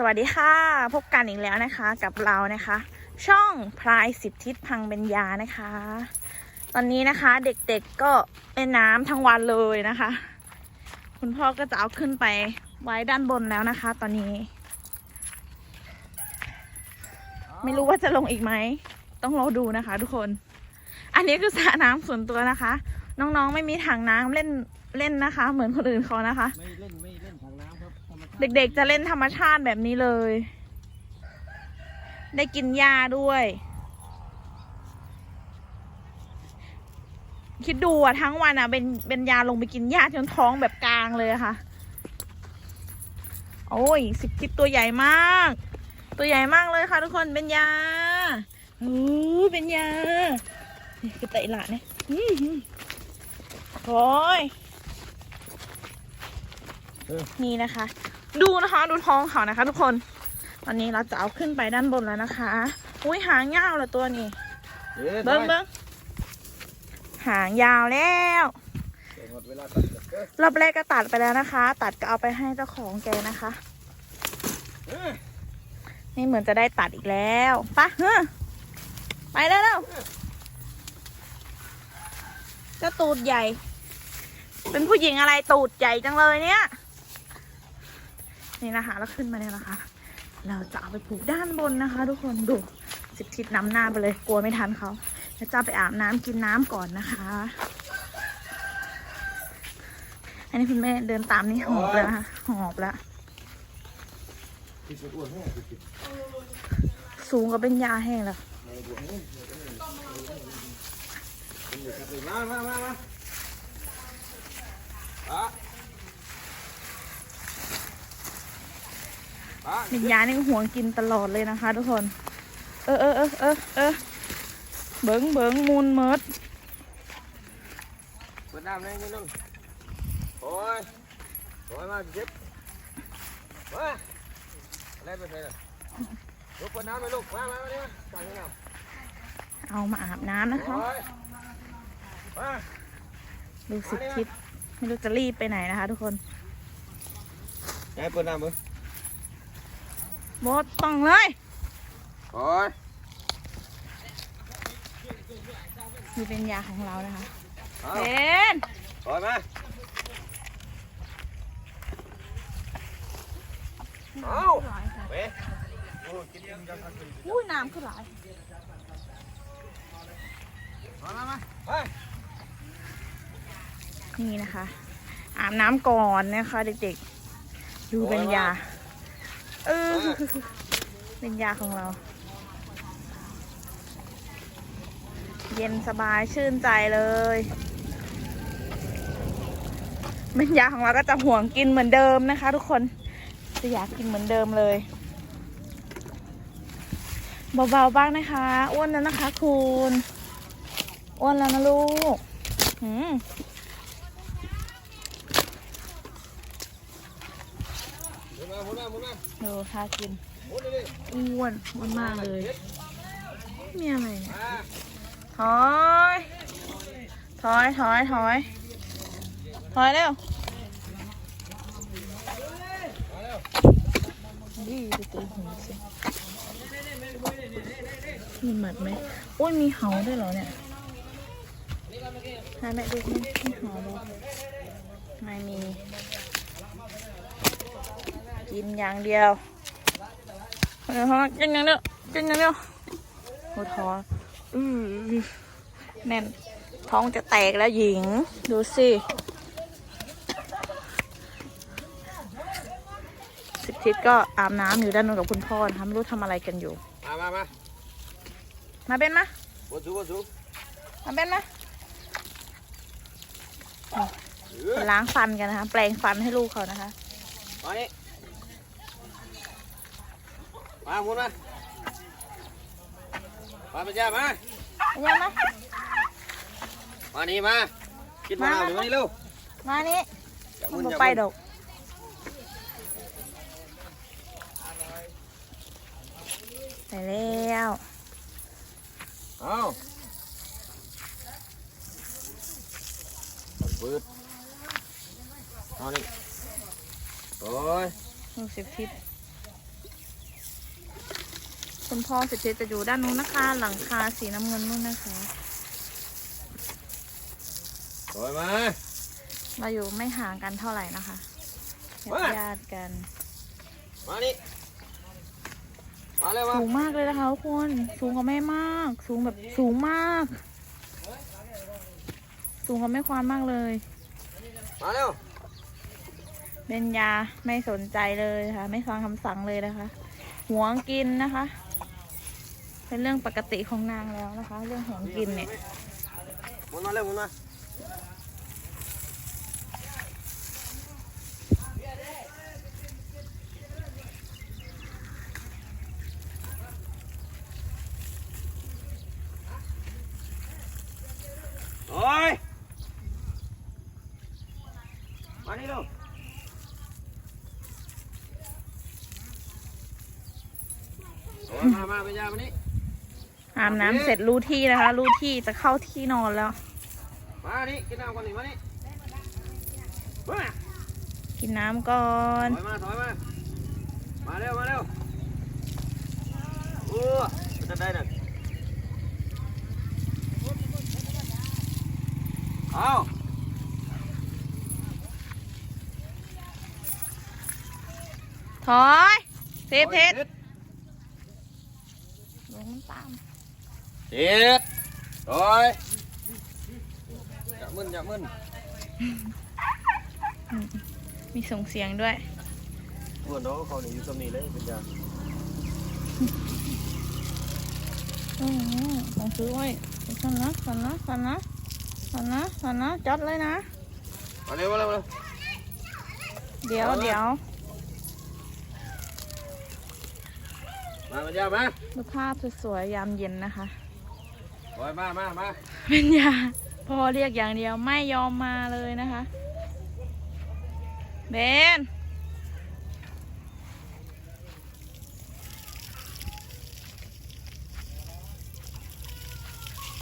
สวัสดีค่ะ พบกันอีกแล้วนะคะ กับเรานะคะ ช่องพลายสิบทิศพังเบญญานะคะ ตอนนี้นะคะเด็กๆก็เล่นน้ำทั้งวันเลยนะคะ คุณพ่อก็จะเอาขึ้นไปไว้ด้านบนแล้วนะคะ ตอนนี้ ไม่รู้ว่าจะลงอีกไหม ต้องรอดูนะคะ ทุกคน อันนี้คือสระน้ำส่วนตัวนะคะ น้องๆไม่มีถังน้ำเล่นเล่นนะคะ เหมือนคนอื่นเขานะคะไม่เล่นไม่เล่นทาง เด็กๆจะเล่นธรรมชาติแบบนี้เลย ได้กินหญ้าด้วย คิดดูอะทั้งวันอะเป็นเป็นยาลงไปกินหญ้าจนท้องแบบกลางเลยอะค่ะ โอ้ยสิบคิดตัวใหญ่มาก ตัวใหญ่มากเลยค่ะทุกคนเป็นยาเออเป็นยานี่คือเตะหละเนี่ยอื้อหือโอ้ยเออนี่นะคะ ดูนะคะดูท้องเขานะคะ ทุกคนตอนนี้เราจะเอาขึ้นไปด้านบนแล้วนะคะ อุ้ยหางยาวเลยตัวนี้เอ๊ะเบิ้งเบิ้งหางยาวแล้วได้หมดเวลาตัดเอ๊ะรอบแรกก็ตัดไปแล้วนะคะ ตัดก็เอาไปให้เจ้าของแกนะคะเอ๊ะนี่เหมือนจะได้ตัดอีกแล้วไปะเฮ้อไปแล้วแล้วเจ้าตูดใหญ่ เป็นผู้หญิงอะไรตูดใหญ่จังเลยเนี่ย นี่นะคะแล้วขึ้นมาเนี่ยนะคะ เราจะเอาไปผูกด้านบนนะคะ ทุกคนดูสิบทิศน้ำหน้าไปเลยกลัวไม่ทันเขาแล้วจะไปอาบน้ำกินน้ำก่อนนะคะ อันนี้คุณแม่เดินตามนี่หอบแล้วนะคะหอบแล้วสูงก็เป็นยาแห้งแล้วในบวกนี่เป็นอมามามามา อะอะเป็นยานี่ห่วงกินตลอดเลยนะคะ ทุกคน เออเออเออเออเออเบิงเบิงมูลเมิดเปิดน้ำเลยนิดนึงโอ้ยโอ้ยมาเจ็บมาอะไรไปเลยลูกเปิดน้ำเลยลูกมามามาเนี่ยสั่งให้น้ำเอามาอาบน้ำนะคะโอ้ยมาดูสิบทิศไม่รู้จะรีบไปไหนนะคะ ทุกคนยายเปิดน้ำมือ โบดต้องเลย โอ้ยนี่เป็นยาของเรานะคะเอาเห็นโอ้ยมาเอาเว้ยโอ้ยกินยังกันครับอุ้ยน้ำขึ้นหลายมามามาไปนี่นะคะ อาบน้ำก่อนนะคะ เด็กๆ ดูเป็นยา เออเป็นยาของเรา เย็นสบายชื่นใจเลยเป็นยาของเราก็จะห่วงกินเหมือนเดิมนะคะ ทุกคนจะอยากกินเหมือนเดิมเลยเบาๆบ้างนะคะอ้วนแล้วนะคะ คุณอ้วนแล้วนะลูกหืม หมุนมาหมุนมาหมุนมาดูท่ากินหมุนเลยดิอ้วนอ้วนมากเลยมีอะไรเนี่ยมาถอยถอยถอยถอยถอยเร็วมาเร็วนี่ดูตัวหูสิมีหมัดไหมโอ้ยมีเหาด้วยเหรอเนี่ยให้แม่ดูมีมีเหาด้วยไม่มี กินอย่างเดียวเดี๋ยวเขากินอย่างเดียวกินอย่างเดียวโอ้ท้องอือแน่นท้องจะแตกแล้วหญิง ดูสิสิบทิศก็อาบน้ำอยู่ด้านนู้นกับคุณพ่อนะคะไม่รู้ทำอะไรกันอยู่ มามามามาเป็นมะบนสูงบนสูงมาเป็นมะเออไปล้างฟันกันนะคะ แปลงฟันให้ลูกเขานะคะมานี่ มาหมุนมามาไปจ้ามายังมะมานี่มากินมะนาวหรือมานี่เร็วมานี่อย่ามัมึนนบอย่าไปมึนดอกไปแล้วเอาเปิดเอานี่โอ้ยลูกสิบทิศ คุณพ่อสิทธิจะอยู่ด้านนู้นนะคะ หลังคาสีน้ำเงินนู่นนะคะถอยมาเราอยู่ไม่ห่างกันเท่าไหร่นะคะมาญาติกัน มานี่มาเร็วมาสูงมากเลยนะคะทุกคนสูงกว่าแม่มาก สูงแบบสูงมาก สูงกว่าแม่ควานมากเลย มาเร็วเบญญาไม่สนใจเลยค่ะ ไม่ฟังคำสั่งเลยนะคะ หวงกินนะคะ เป็นเรื่องปกติของนางแล้วนะคะ เรื่องหวงกินเนี่ยหมุนมาเร็วหมุนมาโอ้ยมานี่ลูกโอ้ยมามาไปยามานี่ อาบน้ำเสร็จรู้ที่นะคะ รู้ที่จะเข้าที่นอนแล้ว มานี่ กินน้ำก่อนนี่มานี่มากินน้ำก่อน ถอยมาถอยมา มาเร็ว มาเร็วโอ้จะได้น่ะเอาถอยเซฟเทส ติด ลงมันตาม ติดถอยอย่ามึนอย่ามึนมีส่งเสียงด้วยอ้วนเนาะเขานี่อยู่ตรงนี้เลยเป็นยาโอ้โหของซื้อไว้สันนะสันนะสันนะสันนะสันนะจอดเลยนะมาเร็วมาเร็วมาเร็วเดี๋ยวเดี๋ยวมาเป็นยามาดูภาพสวยๆยามเย็นนะคะ ถอยมามามาเป็นยาพ่อเรียกอย่างเดียวไม่ยอมมาเลยนะคะเบน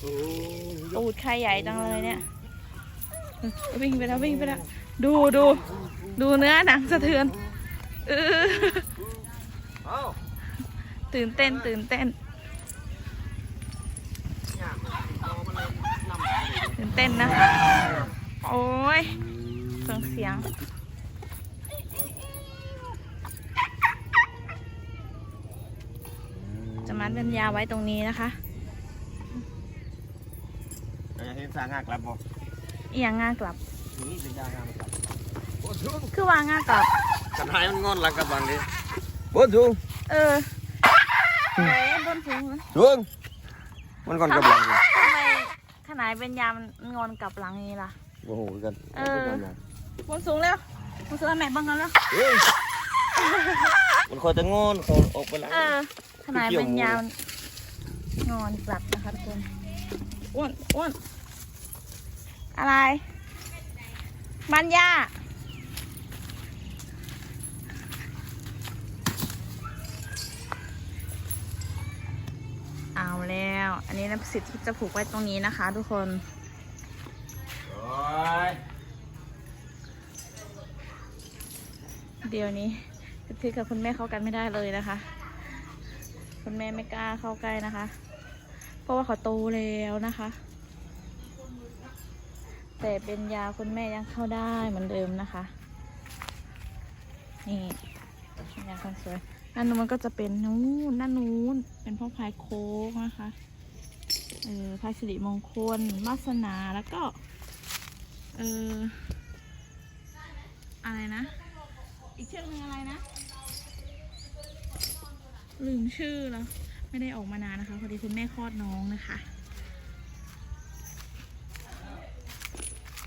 โอ้ตูดใครใหญ่จังเลยเนี่ยเออวิ่งไปแล้ววิ่งไปแล้วดูดูดูเนื้อหนังสะเทือนเออเอาตื่นเต้นตื่นเต้น ตื่นเต้นนะคะ โอ้ยเสียงเสียง จะมัดเป็นยาไว้ตรงนี้นะคะจะเห็นสางากลับบ่เอียงง่ากลับ นี่เป็นยางามกลับโอ้ชุงคือวางง่ากลับกันหายมันงอนหลังกับบังดิบนชุงเออไหนบนสูงนะชุงมันงอนกับหลัง ดิทำไมขนาดเป็นยามันงอนกลับหลังอย่างนี้ล่ะ โอ้โหกันเออบนสูงเร็วบนสูงอันไหนบ้างกันแล้ว เฮ้ยมันคอยจะงอนเขาออกไปหลังเออขนาดเป็นยามันงอนกลับนะคะทุกคนอ้วนอ้วนอะไร มันยา เอาแล้ว อันนี้น้ำสิทธิ์ที่จะผูกไว้ตรงนี้นะคะ ทุกคนโอ้ยเดี๋ยวนี้พี่กับคุณแม่เข้ากันไม่ได้เลยนะคะ คุณแม่ไม่กล้าเข้าใกล้นะคะ เพราะว่าเขาโตแล้วนะคะ แต่เป็นยาคุณแม่ยังเข้าได้เหมือนเดิมนะคะ นี่ยาคนสวย ด้านนู้นมันก็จะเป็นนู้นด้านนู้น เป็นพ่อพายโค้กนะคะ เออพายสิริมงคลวาสนาแล้วก็ เอออะไรนะ อีกเชือกหนึงอะไรนะ ลืมชื่อแล้ว ไม่ได้ออกมานานนะคะ พอดีคุณแม่คลอดน้องนะคะ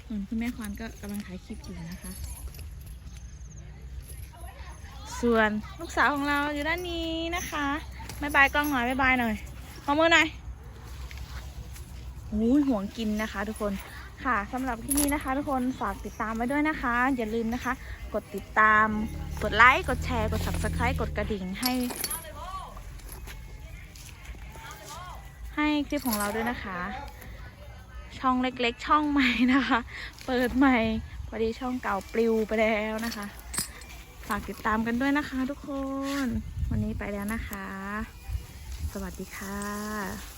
อืมคุณแม่ควานก็กำลังถ่ายคลิปอยู่นะคะ ส่วนลูกสาวของเราอยู่ด้านนี้นะคะบายบายกล้องหน่อยบายบายหน่อยขอมือหน่อยอุ้ยห่วงกินนะคะ ทุกคนค่ะสำหรับที่นี้นะคะ ทุกคนฝากติดตามไว้ด้วยนะคะ อย่าลืมนะคะ กดติดตาม กดไลค์กดแชร์กด subscribe กดกระดิ่งให้ ให้คลิปของเราด้วยนะคะ ช่องเล็กๆ ช่องใหม่นะคะ เปิดใหม่พอดีช่องเก่าปลิวไปแล้วนะคะ ฝากติดตามกันด้วยนะคะทุกคน วันนี้ไปแล้วนะคะ สวัสดีค่ะ